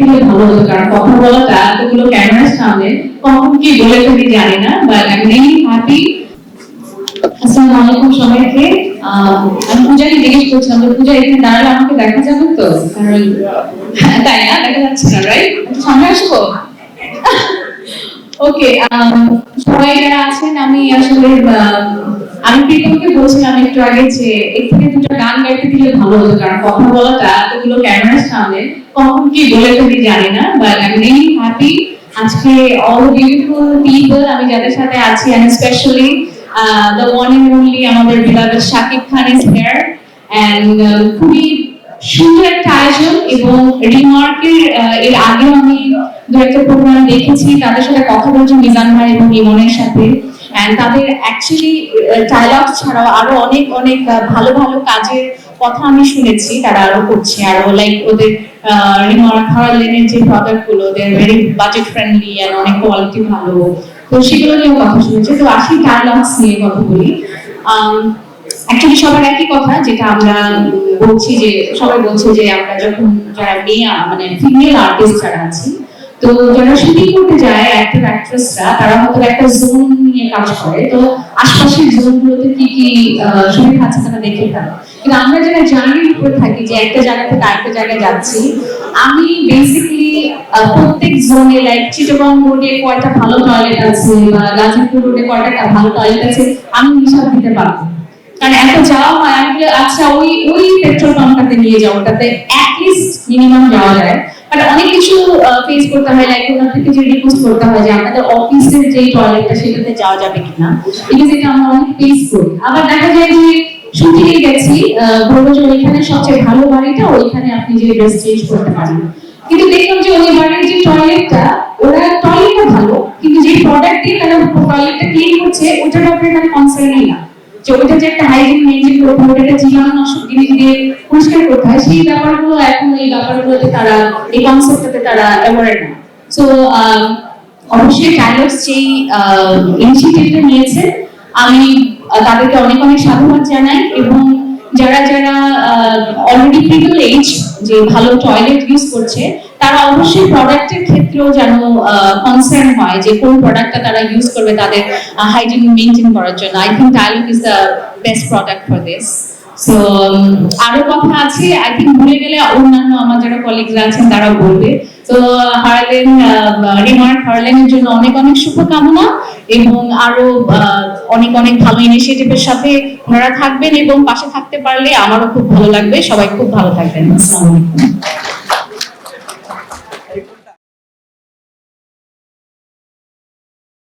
দিলে ভালো হতো কারণ কথা বলাটা এতগুলো ক্যামেরার সামনে কখন কি বলে ফেলি জানি না বাট আই রিয়েলি হ্যাপি আসসালামু আলাইকুম সবাইকে আমি পূজাকে জিজ্ঞেস করছিলাম পূজা এখানে দাঁড়ালে আমাকে দেখা যাবে তো? কারণ হ্যাঁ, তাই না? দেখা যাচ্ছে না রাইট সামনে আসব? ওকে সবাই যারা আছেন আমি আসলে আমি প্রীতমকে বলছিলাম একটু আগে যে এর থেকে দুটো গান গাইতে দিলে ভালো হতো কারণ কথা বলাটা এতগুলো ক্যামেরার সামনে কখন কি বলে ফেলি জানি না but I am really happy আজকে অল বিউটিফুল পিপল আমি যাদের সাথে আছি and specially the one and only আমাদের বিলাদের Shakib Khan is here and খুবই সুন্দর একটা আয়োজন এবং রিমার্কের এর আগেও আমি দু একটা প্রোগ্রাম দেখেছি, তাদের সাথে কথা বলছি মিজান ভাই এবং ইমনের সাথে। এন্ড তাদের অ্যাকচুয়ালি ডায়লগ ছাড়াও আরও অনেক অনেক ভালো ভালো কাজের কথা আমি শুনেছি, তারা আরও করছে, আরও লাইক ওদের রিমার্ক হারালেনের যে প্রোডাক্টগুলো they're very budget friendly and অনেক কোয়ালিটি ভালো। তো সেগুলো নিয়েও কথা শুনেছি। তো আসি ডায়লগস নিয়ে কথা বলি। অ্যাকচুয়ালি সবার একই কথা, যেটা আমরা বলছি যে, সবাই বলছে যে আমরা যখন যারা মেয়ে মানে ফিমেল আর্টিস্ট যারা আছি তো যারা শুটিং করতে যায় অ্যাক্টর অ্যাক্ট্রেসরা তারা হয়তো একটা জোন নিয়ে কাজ করে। তো আশপাশের জোনগুলোতে কি কি সুবিধা আছে তারা দেখে ফেলে। কিন্তু আমরা যারা জার্নির উপরে থাকি, যে একটা জায়গা থেকে আরেকটা জায়গায় যাচ্ছি, আমি বেসিক্যালি প্রত্যেক জোনে লাইক চিটাগং রোডে কয়টা ভালো টয়লেট আছে বা গাজীপুর রোডে কয়টা ভালো টয়লেট আছে, আমি হিসাব দিতে পারব। কারণ এত যাওয়া হয়, আমি আচ্ছা ওই ওই পেট্রোল পাম্পটাতে নিয়ে যাও, ওটাতে অ্যাটলিস্ট মিনিমাম যাওয়া যায়। বাট অনেক কিছু করতে হয় লাইক থেকে করতে হয় যে আমাদের অফিসের যে টয়লেটটা সেটাতে যাওয়া যাবে কিনা। আমরা অনেক ফেস করি। আবার দেখা যায় যে গেছি বলব ওইখানে সবচেয়ে ভালো বাড়িটা ওইখানে আপনি যে ড্রেস চেঞ্জ করতে পারেন কিন্তু দেখলাম যে ওই বাড়ির যে টয়লেটটা ওরা টয়লেটটা ভালো, কিন্তু যে প্রোডাক্ট দিয়ে তারা টয়লেটটা ক্লিন করছে, ওটার ব্যাপারে তারা কনসার্নই না যে ওইটা যে একটা হাইজিন মেনটেন করতে হবে ওটা জীবাণুনাশক জিনিস দিয়ে পরিষ্কার করতে হয়, সেই ব্যাপারগুলো এখন এই ব্যাপারগুলোতে তারা, এই কনসেপ্টটাতে তারা অ্যাওয়ার না। সো অবশ্যই ডায়লগস যেই ইনিশিয়েটিভটা নিয়েছে, আমি তাদেরকে অনেক অনেক সাধুবাদ জানাই এবং যারা যারা অলরেডি প্রিভিলেজ যে ভালো টয়লেট ইউজ করছে, তারা অবশ্যই প্রোডাক্টের ক্ষেত্রেও যেন কনসার্ন হয় যে কোন প্রোডাক্টটা তারা ইউজ করবে তাদের হাইজিন মেনটেন করার জন্য। I think dialogue is the best product for this so আরও কথা আছে আই থিঙ্ক ভুলে গেলে অন্যান্য আমার যারা কলিগরা আছেন তারা বলবে। তো হারলেন রিমার্ক, হারলেনের জন্য অনেক অনেক শুভকামনা এবং আরও অনেক অনেক ভালো ইনিশিয়েটিভের সাথে ওনারা থাকবেন এবং পাশে থাকতে পারলে আমারও খুব ভালো লাগবে। সবাই খুব ভালো থাকবেন। আসসালামু আলাইকুম।